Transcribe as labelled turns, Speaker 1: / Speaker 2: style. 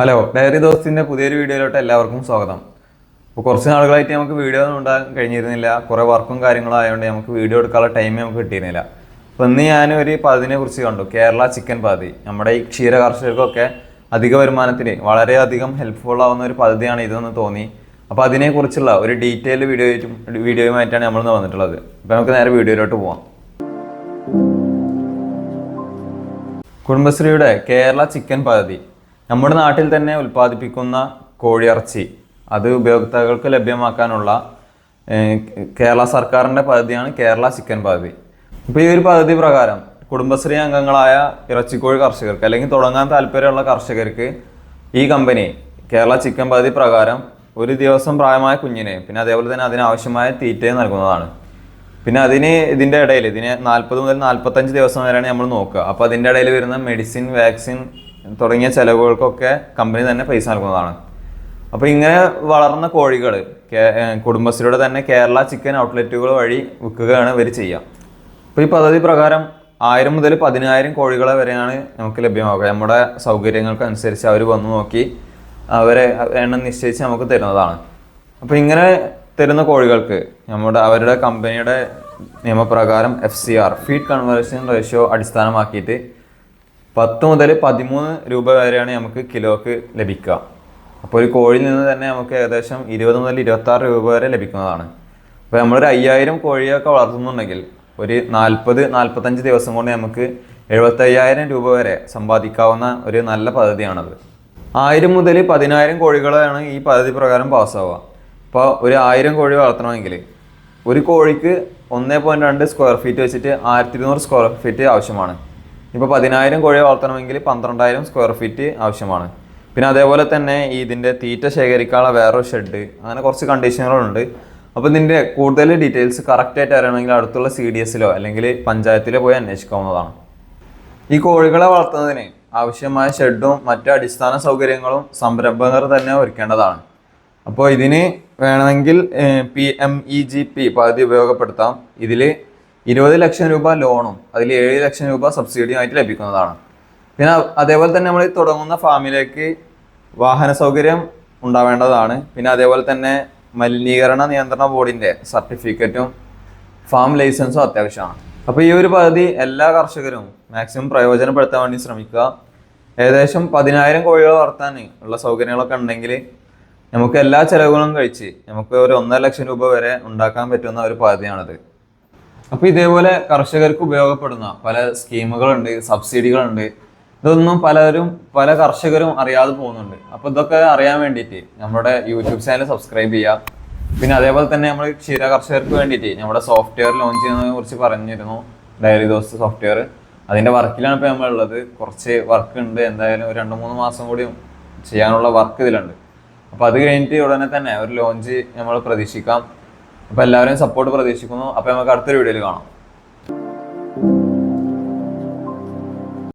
Speaker 1: Hello diary ദോസ്തിന്റെ പുതിയൊരു വീഡിയോയിലോട്ട് എല്ലാവർക്കും സ്വാഗതം. അപ്പോൾ കുറച്ച് നാളുകളായിട്ട് നമുക്ക് വീഡിയോ ഒന്നും ഉണ്ടാകാൻ കഴിഞ്ഞിരുന്നില്ല. കുറേ വർക്കും കാര്യങ്ങളും ആയതുകൊണ്ട് നമുക്ക് വീഡിയോ എടുക്കാനുള്ള ടൈം നമുക്ക് കിട്ടിയിരുന്നില്ല. അപ്പോൾ ഇന്ന് ഞാൻ ഒരു പതിനെ കുറിച്ച് കണ്ടു. കേരള ചിക്കൻ പദ്ധതി നമ്മുടെ ഈ ക്ഷീര കർഷകർക്കൊക്കെ അധിക വരുമാനത്തിന് വളരെയധികം ഹെൽപ്ഫുൾ ആവുന്ന ഒരു പദ്ധതിയാണ് ഇതെന്ന് തോന്നി. അപ്പോൾ അതിനെക്കുറിച്ചുള്ള ഒരു ഡീറ്റെയിൽഡ് വീഡിയോ വീഡിയോയുമായിട്ടാണ് നമ്മളിന്ന് വന്നിട്ടുള്ളത്. അപ്പോൾ നമുക്ക് നേരെ വീഡിയോയിലോട്ട് പോവാം. കുടുംബശ്രീയുടെ കേരള ചിക്കൻ പദ്ധതി നമ്മുടെ നാട്ടിൽ തന്നെ ഉൽപ്പാദിപ്പിക്കുന്ന കോഴിയിറച്ചി അത് ഉപയോക്താക്കൾക്ക് ലഭ്യമാക്കാനുള്ള കേരള സർക്കാരിന്റെ പദ്ധതിയാണ് കേരള ചിക്കൻ പദ്ധതി. ഇപ്പോൾ ഈ ഒരു പദ്ധതി പ്രകാരം കുടുംബശ്രീ അംഗങ്ങളായ ഇറച്ചിക്കോഴി കർഷകർക്ക് അല്ലെങ്കിൽ തുടങ്ങാൻ താല്പര്യമുള്ള കർഷകർക്ക് ഈ കമ്പനി കേരള ചിക്കൻ പദ്ധതി പ്രകാരം ഒരു ദിവസം പ്രായമായ കുഞ്ഞിനെ പിന്നെ അതേപോലെ തന്നെ അതിനാവശ്യമായ തീറ്റയും നൽകുന്നതാണ്. പിന്നെ അതിന് ഇതിന്റെ ഇടയിൽ ഇതിന് നാൽപ്പത് മുതൽ നാൽപ്പത്തഞ്ച് ദിവസം വരെയാണ് നമ്മൾ നോക്കുക. അപ്പോൾ അതിന്റെ ഇടയിൽ വരുന്ന മെഡിസിൻ വാക്സിൻ തുടങ്ങിയ ചെലവുകൾക്കൊക്കെ കമ്പനി തന്നെ പൈസ നൽകുന്നതാണ്. അപ്പോൾ ഇങ്ങനെ വളർന്ന കോഴികൾ കുടുംബശ്രീയുടെ തന്നെ കേരള ചിക്കൻ ഔട്ട്ലെറ്റുകൾ വഴി വിൽക്കുകയാണ് ഇവർ ചെയ്യുക. അപ്പോൾ ഈ പദ്ധതി പ്രകാരം ആയിരം മുതൽ പതിനായിരം കോഴികളെ വരെയാണ് നമുക്ക് ലഭ്യമാക്കുക നമ്മുടെ സൗകര്യങ്ങൾക്കനുസരിച്ച് അവർ വന്നു നോക്കി അവരെ എണ്ണം നിശ്ചയിച്ച് നമുക്ക് തരുന്നതാണ്. അപ്പോൾ ഇങ്ങനെ തരുന്ന കോഴികൾക്ക് നമ്മുടെ അവരുടെ കമ്പനിയുടെ നിയമപ്രകാരം F C R feed conversion ratio അടിസ്ഥാനമാക്കിയിട്ട് പത്ത് മുതൽ പതിമൂന്ന് രൂപ വരെയാണ് നമുക്ക് കിലോക്ക് ലഭിക്കുക. അപ്പോൾ ഒരു കോഴിയിൽ നിന്ന് തന്നെ നമുക്ക് ഏകദേശം ഇരുപത് മുതൽ ഇരുപത്താറ് രൂപ വരെ ലഭിക്കുന്നതാണ്. അപ്പോൾ നമ്മളൊരു അയ്യായിരം കോഴിയൊക്കെ വളർത്തുന്നുണ്ടെങ്കിൽ ഒരു നാൽപ്പത് നാൽപ്പത്തഞ്ച് ദിവസം കൊണ്ട് നമുക്ക് എഴുപത്തയ്യായിരം രൂപ വരെ സമ്പാദിക്കാവുന്ന ഒരു നല്ല പദ്ധതിയാണത്. ആയിരം മുതൽ പതിനായിരം കോഴികളാണ് ഈ പദ്ധതി പ്രകാരം പാസ്സാവുക. അപ്പോൾ ഒരു ആയിരം കോഴി വളർത്തണമെങ്കിൽ ഒരു കോഴിക്ക് ഒന്നേ പോയിന്റ് രണ്ട് സ്ക്വയർ ഫീറ്റ് വെച്ചിട്ട് ആയിരത്തി ഇരുന്നൂറ് സ്ക്വയർ ഫീറ്റ് ആവശ്യമാണ്. ഇപ്പോൾ പതിനായിരം കോഴിയെ വളർത്തണമെങ്കിൽ പന്ത്രണ്ടായിരം സ്ക്വയർ ഫീറ്റ് ആവശ്യമാണ്. പിന്നെ അതേപോലെ തന്നെ ഇതിന്റെ തീറ്റ ശേഖരിക്കാനുള്ള വേറൊരു ഷെഡ് അങ്ങനെ കുറച്ച് കണ്ടീഷനുകളുണ്ട് അപ്പോൾ ഇതിന്റെ കൂടുതൽ ഡീറ്റെയിൽസ് കറക്റ്റായിട്ട് അറിയണമെങ്കിൽ അടുത്തുള്ള സി ഡി എസിലോ അല്ലെങ്കിൽ പഞ്ചായത്തിലോ പോയി അന്വേഷിക്കാവുന്നതാണ്. ഈ കോഴികളെ വളർത്തുന്നതിന് ആവശ്യമായ ഷെഡും മറ്റു അടിസ്ഥാന സൗകര്യങ്ങളും സംരംഭകർ തന്നെ ഒരുക്കേണ്ടതാണ്. അപ്പോൾ ഇതിന് വേണമെങ്കിൽ P M E G P പദ്ധതി ഉപയോഗപ്പെടുത്താം. ഇതിൽ ഇരുപത് ലക്ഷം രൂപ ലോണും അതിൽ ഏഴ് ലക്ഷം രൂപ സബ്സിഡിയും ആയിട്ട് ലഭിക്കുന്നതാണ്. പിന്നെ അതേപോലെ തന്നെ നമ്മൾ തുടങ്ങുന്ന ഫാമിലേക്ക് വാഹന സൗകര്യം ഉണ്ടാവേണ്ടതാണ്. പിന്നെ അതേപോലെ തന്നെ മലിനീകരണ നിയന്ത്രണ ബോർഡിന്റെ സർട്ടിഫിക്കറ്റും ഫാം ലൈസൻസും അത്യാവശ്യമാണ്. അപ്പോൾ ഈ ഒരു പദ്ധതി എല്ലാ കർഷകരും മാക്സിമം പ്രയോജനപ്പെടുത്താൻ വേണ്ടി ശ്രമിക്കുക. ഏകദേശം പതിനായിരം കോഴികൾ വളർത്താൻ ഉള്ള സൗകര്യങ്ങളൊക്കെ ഉണ്ടെങ്കിൽ നമുക്ക് എല്ലാ ചിലവുകളും കഴിച്ച് നമുക്ക് ഒരു ഒന്നര ലക്ഷം രൂപ വരെ ഉണ്ടാക്കാൻ പറ്റുന്ന ഒരു പദ്ധതിയാണിത്. അപ്പോൾ ഇതേപോലെ കർഷകർക്ക് ഉപയോഗപ്പെടുന്ന പല സ്കീമുകളുണ്ട് സബ്സിഡികളുണ്ട്. ഇതൊന്നും പലരും പല കർഷകരും അറിയാതെ പോകുന്നുണ്ട്. അപ്പൊ ഇതൊക്കെ അറിയാൻ വേണ്ടിയിട്ട് നമ്മുടെ യൂട്യൂബ് ചാനൽ സബ്സ്ക്രൈബ് ചെയ്യുക. പിന്നെ അതേപോലെ തന്നെ നമ്മൾ ക്ഷീര കർഷകർക്ക് വേണ്ടിയിട്ട് നമ്മുടെ സോഫ്റ്റ്വെയർ ലോഞ്ച് ചെയ്യുന്നതിനെ കുറിച്ച് പറഞ്ഞിരുന്നു. ഡയറി ദോസ് സോഫ്റ്റ്വെയർ. അതിന്റെ വർക്കിലാണ് ഇപ്പോൾ നമ്മളുള്ളത് കുറച്ച് വർക്ക് ഉണ്ട്. എന്തായാലും ഒരു രണ്ട് മൂന്ന് മാസം കൂടി ചെയ്യാനുള്ള വർക്ക് ഇതിലുണ്ട്. അപ്പോൾ അത് കഴിഞ്ഞിട്ട് ഉടനെ തന്നെ ഒരു ലോഞ്ച് നമ്മൾ പ്രതീക്ഷിക്കാം. അപ്പോൾ എല്ലാവരെയും സപ്പോർട്ട് പ്രതീക്ഷിക്കുന്നു. അപ്പോൾ നമുക്ക് അടുത്തൊരു വീഡിയോയിൽ കാണാം.